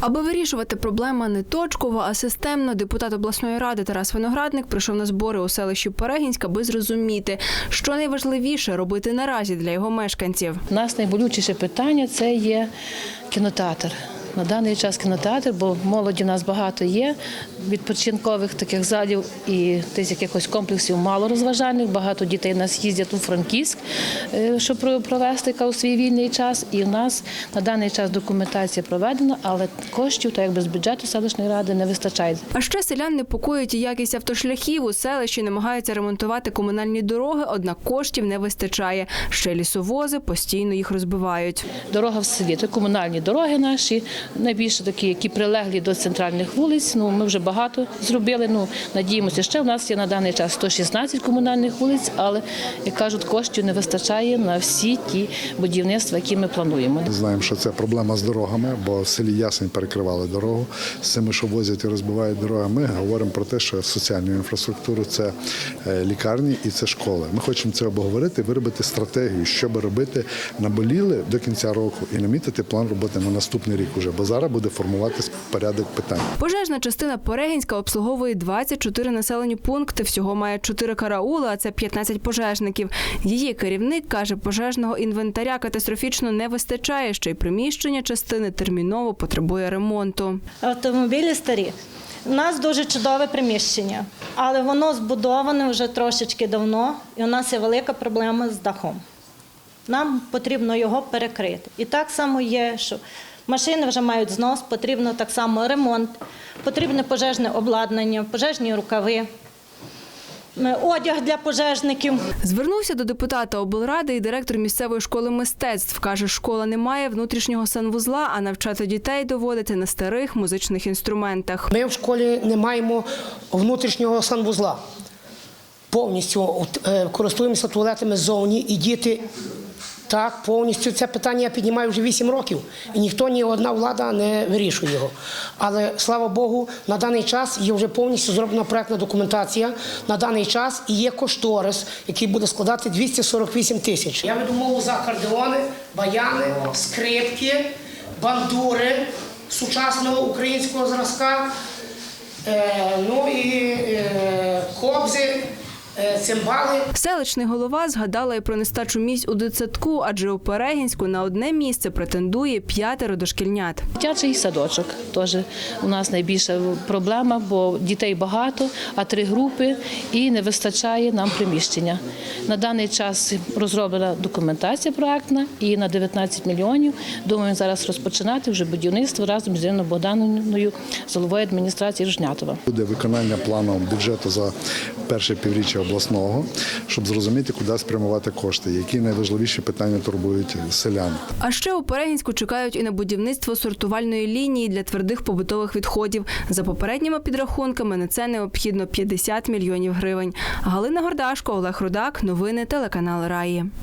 Аби вирішувати проблеми не точково, а системно, депутат обласної ради Тарас Виноградник прийшов на збори у селищі Перегінськ, аби зрозуміти, що найважливіше робити наразі для його мешканців. У нас найболючіше питання це є кінотеатр. На даний час кінотеатр, бо молоді в нас багато є, відпочинкових таких залів і десь якихось комплексів мало розважальних. Багато дітей у нас їздять у Франківськ, е, щоб провести у свій вільний час. І в нас на даний час документація проведена, але коштів, так якби з бюджету селищної ради, не вистачає. А ще селян непокоїть і якість автошляхів. У селищі намагаються ремонтувати комунальні дороги, однак коштів не вистачає. Ще лісовози постійно їх розбивають. Дорога в селі, це комунальні дороги наші, найбільше такі, які прилеглі до центральних вулиць. Ну, ми вже багато зробили. Ну, надіємося, ще в нас є на даний час 116 комунальних вулиць, але, як кажуть, коштів не вистачає на всі ті будівництва, які ми плануємо. Знаємо, що це проблема з дорогами, бо в селі Ясень перекривали дорогу. З цими, що возять і розбивають дороги, ми говоримо про те, що соціальну інфраструктуру це е, лікарні і це школи. Ми хочемо це обговорити, виробити стратегію, що би робити наболіли до кінця року і намітити план роботи на наступний рік уже, бо зараз буде формуватись порядок питань. Пожежна частина Перегінська обслуговує 24 населені пункти. Всього має 4 караули, а це 15 пожежників. Її керівник каже, пожежного інвентаря катастрофічно не вистачає, ще й приміщення частини терміново потребує ремонту. Автомобілі старі. У нас дуже чудове приміщення, але воно збудоване вже трошечки давно, і у нас є велика проблема з дахом. Нам потрібно його перекрити. І так само є, що машини вже мають знос, потрібно так само ремонт, потрібне пожежне обладнання, пожежні рукави, одяг для пожежників. Звернувся до депутата облради і директор місцевої школи мистецтв. Каже, школа не має внутрішнього санвузла, а навчати дітей доводиться на старих музичних інструментах. Ми в школі не маємо внутрішнього санвузла. Повністю е, користуємося туалетами ззовні, і діти так повністю це питання я піднімаю вже 8 років, і ніхто, ні одна влада не вирішує його. Але слава Богу, на даний час є вже повністю зроблена проектна документація. На даний час і є кошторис, який буде складати 248 тисяч. Я веду мову за акордеони, баяни, скрипки, бандури сучасного українського зразка. Е, ну і цимбали. Селищний голова згадала і про нестачу місць у дитсадку, адже у Перегінську на одне місце претендує п'ятеро дошкільнят. Дитячий садочок теж у нас найбільша проблема, бо дітей багато, а три групи і не вистачає нам приміщення. На даний час розроблена документація проектна і на 19 мільйонів думаємо зараз розпочинати вже будівництво разом з Іриною Богданівною з головою адміністрації Рожнятова. Буде виконання плану бюджету за перше півріччя обласного, щоб зрозуміти, куди спрямувати кошти, які найважливіші питання турбують селян. А ще у Перегінську чекають і на будівництво сортувальної лінії для твердих побутових відходів. За попередніми підрахунками на це необхідно 50 мільйонів гривень. Галина Гордашко, Олег Рудак. Новини телеканал Раї.